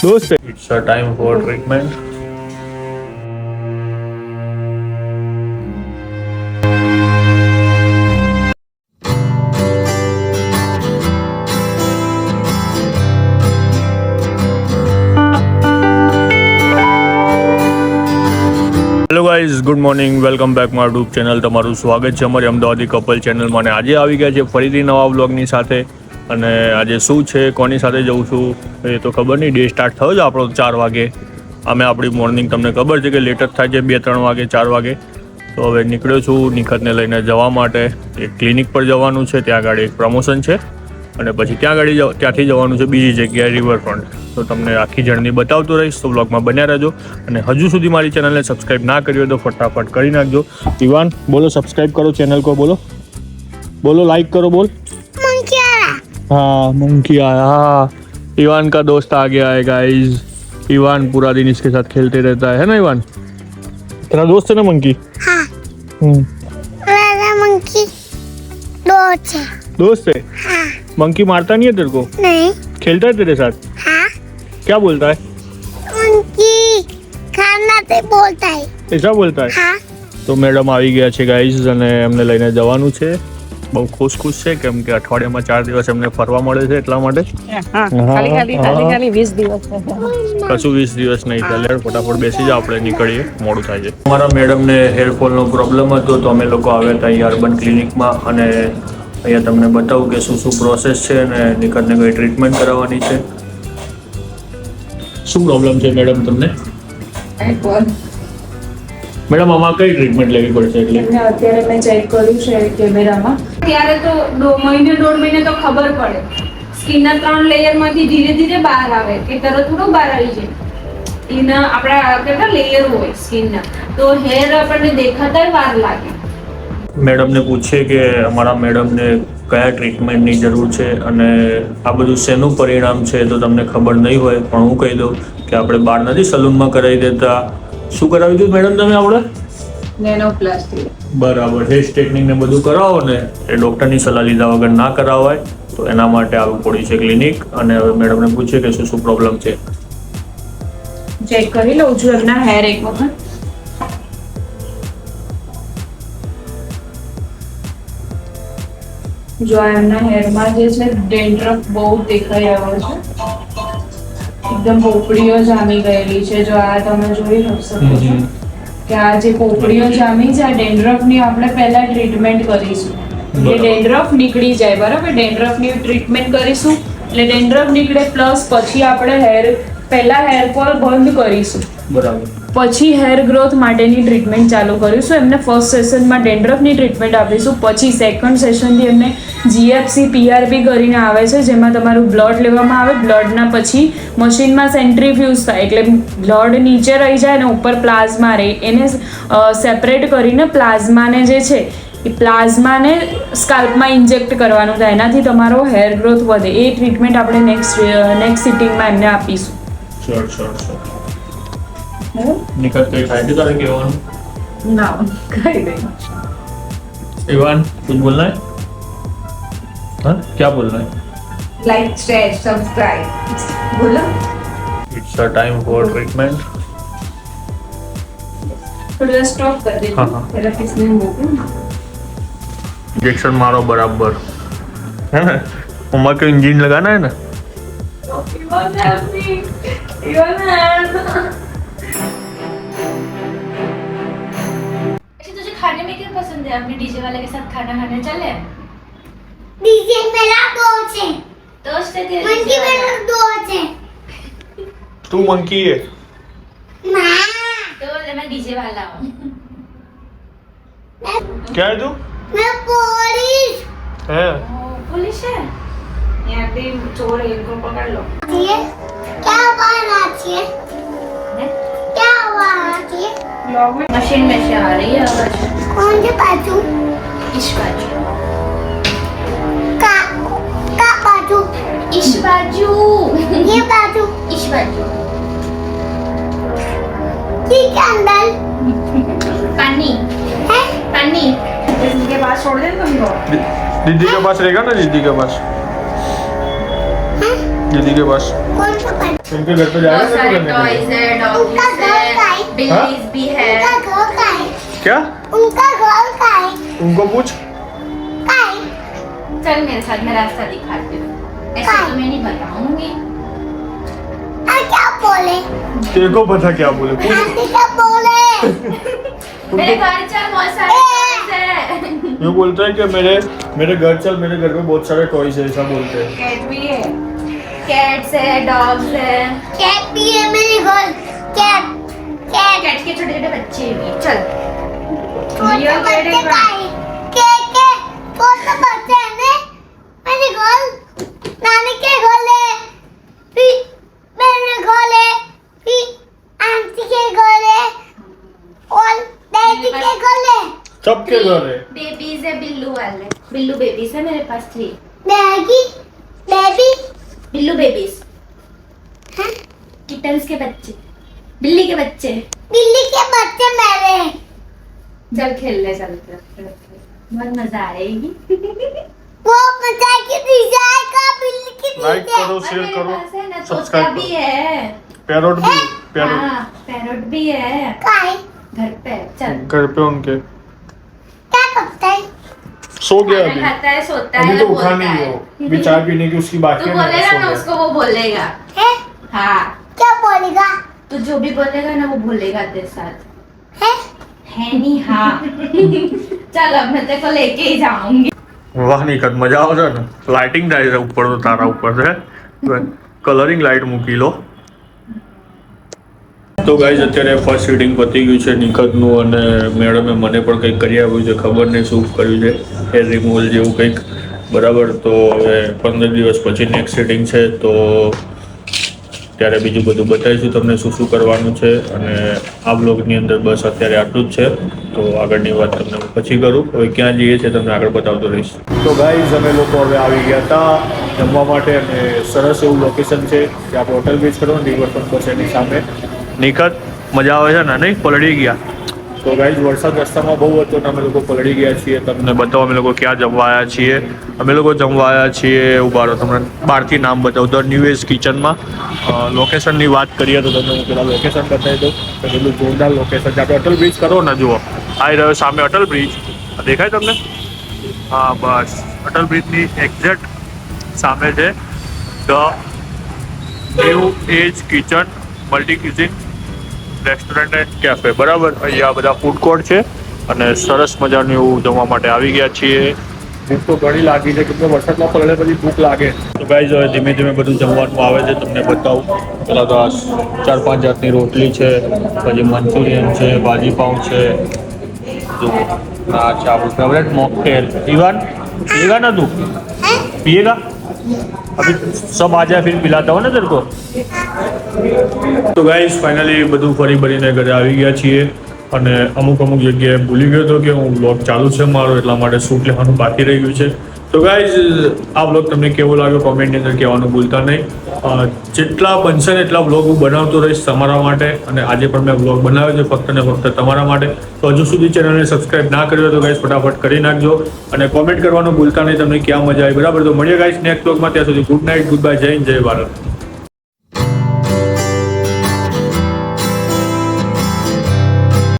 દોસ્ત it's a time for treatment hello guys good morning welcome back માર ડૂબ channel તમારું સ્વાગત છે અમારી અમદાવાદી કપલ ચેનલમાં અને આજે આવી ગયા છે ફરીથી નવા બ્લોગની સાથે. અને આજે શું છે, કોની સાથે જઉં છું, એ તો ખબર નહીં. ડે સ્ટાર્ટ થયો જ આપણો ચાર વાગે. અમે આપણી મોર્નિંગ તમને ખબર છે કે લેટ જ થાય છે, બે, ત્રણ વાગે, ચાર વાગે. તો હવે નીકળ્યો છું નિખતને લઈને જવા માટે. એક ક્લિનિક પર જવાનું છે, ત્યાં આગળ એક પ્રમોશન છે. અને પછી ત્યાં આગળ ત્યાંથી જવાનું છે બીજી જગ્યાએ રિવરફ્રન્ટ તો તમને આખી જર્ની બતાવતો રહીશ. તો બ્લોગમાં બન્યા રહેજો. અને હજુ સુધી મારી ચેનલને સબસ્ક્રાઈબ ના કરી હોય તો ફટાફટ કરી નાખજો. ઇવાન બોલો સબસ્ક્રાઈબ કરો ચેનલ કો બોલો. બોલો લાઈક કરો, બોલ. हाँ मंकी आया हाँ इवान का दोस्त आ गया है गाइस इवान पूरा दिन इसके साथ खेलते रहता है है ना इवान तेरा दोस्त है ना मंकी हाँ हम्म मेरा मंकी दो है दोस्त है हाँ मंकी मारता नहीं है तेरे को नहीं खेलता है तेरे साथ हाँ क्या बोलता है मंकी खाना से बोलता है ऐसा बोलता है हाँ તો મેડમ આવી ગયા છે ગાઈઝ અને એમને લઈને જવાનું છે બહુ ખુશ ખુશ છે કેમ કે અઠવાડિયામાં ચાર દિવસ એમને ફરવા મળે છે એટલા માટે. કશું વીસ દિવસ નહીં ચાલે ફટાફટ બેસી જાઓ આપણે નીકળીએ મોડું થાય છે. અમારા મેડમને હેરફોલનો પ્રોબ્લેમ હતો તો અમે લોકો આવ્યા હતા અહીંયા અર્બન ક્લિનિકમાં અને અહીંયા તમને બતાવું કે શું શું પ્રોસેસ છે અને નિકટને કઈ ટ્રીટમેન્ટ કરાવવાની છે. શું પ્રોબ્લેમ છે મેડમ તમને? મેડમ આમાં કઈ ટ્રીટમેન્ટ લેવી પડશે એટલે? અત્યારે મેં ચેક કર્યું છે કેમેરામાં. ત્યારે તો દો મહિને દોઢ મહિને તો ખબર પડે. સ્કિનના ત્રણ લેયરમાંથી ધીરે ધીરે બહાર આવે કે તરત થોડું બહાર આવી જાય. એના આપણા કેટલા લેયર હોય સ્કિનના? તો હેર આપણને દેખાતા વાર લાગે. મેડમને પૂછે કે અમારા મેડમને કયા ટ્રીટમેન્ટની જરૂર છે અને આ બધું શેનું પરિણામ છે તો તમને ખબર નહીં હોય પણ હું કહી દઉં કે આપણે બહાર નથી સલૂનમાં કરાવી દેતા. શું કરાવ્યું હતું મેડમ તમે આપણે નેનોપ્લાસ્ટી બરાબર. હેર સ્ટ્રેટનિંગ ને બધું કરાવો ને એ ડૉક્ટરની સલાહ લીધા વગર ના કરાવાય તો એના માટે આવવું પડ્યું છે ક્લિનિક અને હવે મેડમને પૂછીએ કે શું શું પ્રોબ્લેમ છે. ચેક કરી લઉં છું એમના હેર એક વખત. જો એમના હેરમાં જે છે ડેન્ડ્રફ બહુ દેખાઈ આવ્યો છે. એકદમ પોપડીઓ જામી ગયેલી છે. જો આ તમે જોઈ શકો છો કે આ જે પોપડીઓ જામી છે આ ડેન્ડ્રફની આપણે પહેલા ટ્રીટમેન્ટ કરીશું. એટલે ડેન્ડ્રફ નીકળી જાય બરાબર? ડેન્ડ્રફની ટ્રીટમેન્ટ કરીશું. એટલે ડેન્ડ્રફ નીકળે પ્લસ પછી આપણે હેર પહેલા હેર ફોલ બંધ કરીશું. બરાબર. પછી હેર ગ્રોથ માટેની ટ્રીટમેન્ટ ચાલુ કરીશું એમને ફર્સ્ટ સેશનમાં ડેન્ડ્રફની ટ્રીટમેન્ટ આપીશું. પછી સેકન્ડ સેશનથી એમને જીએફસી પીઆરપી કરીને આવે છે, જેમાં તમારું બ્લડ લેવામાં આવે. બ્લડના પછી મશીનમાં સેન્ટ્રીફ્યુઝ થાય, એટલે બ્લડ નીચે રહી જાય અને ઉપર પ્લાઝમા રહે. એને સેપરેટ કરીને પ્લાઝમાને જે છે, એ પ્લાઝમાને સ્કાલ્પમાં ઇન્જેક્ટ કરવાનું થાય. એનાથી તમારો હેર ગ્રોથ વધે. એ ટ્રીટમેન્ટ આપણે નેક્સ્ટ નેક્સ્ટ સિટિંગમાં એમને આપીશું. શ્યોર શ્યોર શ્યોર निकलते खाएँगे तो आएँगे ना खाई गई इवान कुछ बोलना है? हाँ क्या बोलना है? लाइक शेयर सब्सक्राइब बोलो। It's a time for treatment stop कर देना हाँ।, हाँ। मेरा किसने इंजेक्शन मारो बराबर। है ना? उमा को इंजन लगाना है ना? है अपने डीजे वाले के साथ खाना खाने चले? डीजे मेरा दो है। दोस्त है तेरे मंकी मेरा दो है। तू मंकी है। माँ। तो बोले मैं डीजे वाला हूँ। क्या है तू? मैं पुलिस। है। पुलिस है? यहाँ पे चोर है इनको पकड़ लो। है? क्या आवाज़ आती है? क्या आवाज़ आती है? मशीन में से आ रही है आवाज कौन से बाजू इस बाजू का का बाजू इस बाजू ये बाजू इस बाजू ठीक है अंदर पानी है पानी इनके पास छोड़ दे तुमको दीदी के पास रहेगा ना दीदी के पास हैं? दीदी के पास। उनके घर पे जाएगा टॉयज है क्या? उनका घर का है? उनको पूछ। का है? चल मेरे साथ मैं रास्ता दिखाती हूँ। ऐसे। तो मैं नहीं बताऊँगी। आ क्या बोले? तेरे को पता क्या बोले? पूछ। क्या बोले? मेरे घर चल बहुत सारे है। ये बोलता है कि मेरे मेरे घर चल मेरे घर में बहुत सारे टॉयज है ऐसा बोलते हैं। है कैट्स है डॉग्स है। कैट भी है मेरे घर। कैट कैट कैट के छोटे छोटे बच्चे भी चल। छोटे ये बच्चे कैट का है। के के? छोटे बच्चे है ने? मेरे घर। नानी के घर ले फिर मेरे घर ले फिर आंटी के घर ले और डैडी के घर ले सबके घर है। बेबीज है बिल्लू वाले। बिल्लू बेबीज है मेरे पास three daddy daddy. Billu babies हैं? किटन्स के बच्चे। बिल्ली के बच्चे। बिल्ली के बच्चे मेरे। चल खेल ले चल बहुत मज़ा आएगी। वो मज़ा की डिज़ाइन का बिल्ली की लाइक करो शेयर करो सब्सक्राइब भी है। पैरोट भी पैरोट हाँ पैरोट भी है? घर पे चल। घर पे उनके। सो गया अभी। खाता है सोता अभी तो है तो उठा नहीं हो। अभी चाय पीने की उसकी बात तू बोलेगा ना उसको वो बोलेगा। है? हाँ। क्या बोलेगा? तो जो भी बोलेगा ना वो बोलेगा तेरे साथ। है? है नहीं हाँ। चल अब मैं तेरे को लेके ही जाऊँगी। वाह नहीं कर मज़ा आ रहा ना लाइटिंग डाल रहा ऊपर तो तारा ऊपर से। तो कलरिंग लाइट मुकी लो। તો ગાઈઝ અત્યારે ફર્સ્ટ સીટિંગ પતી ગયું છે નિખતનું અને મેડમે મને પણ કંઈક કરી આવ્યું છે. ખબર નહીં શું કર્યું છે. હેર રિમૂવલ જેવું કંઈક. બરાબર, તો હવે પંદર દિવસ પછી નેક્સ્ટ સીટિંગ છે. તો ત્યારે બીજું બધું બતાવીશું તમને શું શું કરવાનું છે. અને આ બ્લોગની અંદર બસ અત્યારે આટલું જ છે. તો આગળની વાત તમને પછી કરું. હવે ક્યાં જઈએ છીએ તમને આગળ બતાવતો રહીશ. તો ગાઈઝ અમે લોકો હવે આવી ગયા હતા જમવા માટે અને સરસ એવું લોકેશન છે. કે આપણે હોટલ બીચ કરો રિવરફ્રન્ટ બસ એની સામે. નિકટ મજા આવે છે ને? નહીં? પલળી ગયા. તો ગાઈઝ વરસાદ રસ્તામાં બહુ હતો અમે લોકો પલળી ગયા છીએ. તમને બતાવો, અમે લોકો ક્યાં જમવા આવ્યા છીએ? અમે લોકો જમવા આવ્યા છીએ ઉભારો તમને બહારથી નામ બતાવું. ધ ન્યુ એજ કિચનમાં લોકેશનની વાત કરીએ તો તમને હું પેલા લોકેશન બતાવી દઉં. પેલું જોરદાર લોકેશન જ્યાં આપણે અટલ બ્રિજ કરો ને, જુઓ. આવી રહ્યો સામે અટલ બ્રિજ દેખાય તમને? હા, બસ. અટલ બ્રિજની એક્ઝેક્ટ સામે છે. The new age kitchen multi cuisine restaurant and cafe બરાબર? અહીંયા બધા ફૂડ કોર્ટ છે અને સરસ મજાનું એવું જમવા માટે આવી ગયા છીએ. ભૂખ તો ઘણી લાગી છે કેમકે વરસાદના પગલે પછી ભૂખ લાગે. તો ગાઈઝ હવે ધીમે ધીમે બધું જમવાનું આવે છે તમને બતાવું. પહેલાં તો આ ચાર પાંચ જાતની રોટલી છે પછી મંચુરિયન છે ભાજીપાઉં છે. જો આ આપણું ફેવરેટ મોકટેલ ઈવાન? પીએગા ના તું? પીએગા? अभी सब आ जाए फिर पिलाता हो ना तेरे को તો ગાઈસ ફાઇનલી બધું ફરી ભરીને ઘરે આવી ગયા છીએ અને અમુક અમુક જગ્યાએ ભૂલી ગયો હતો કે હું બ્લોગ ચાલુ છે મારો એટલા માટે શૂટ લેવાનું બાકી રહી ગયું છે તો ગાઈઝ આ બ્લોગ તમને કેવો લાગ્યો? કોમેન્ટની અંદર કહેવાનું ભૂલતા નહીં. જેટલા બનશે ને એટલા બ્લોગ હું બનાવતો રહીશ તમારા માટે અને આજે પણ મેં બ્લોગ બનાવ્યો છે ફક્ત ને ફક્ત તમારા માટે. તો હજુ સુધી ચેનલને સબસ્ક્રાઇબ ના કર્યો તો ગાઈઝ ફટાફટ કરી નાખજો અને કોમેન્ટ કરવાનું ભૂલતા નહીં, તમને ક્યાં મજા આવી. બરાબર? તો મળીએ ગાઈઝ નેક્સ્ટ બ્લોગમાં ત્યાં સુધી ગુડ નાઇટ ગુડ બાય જય હિન્દ, જય ભારત.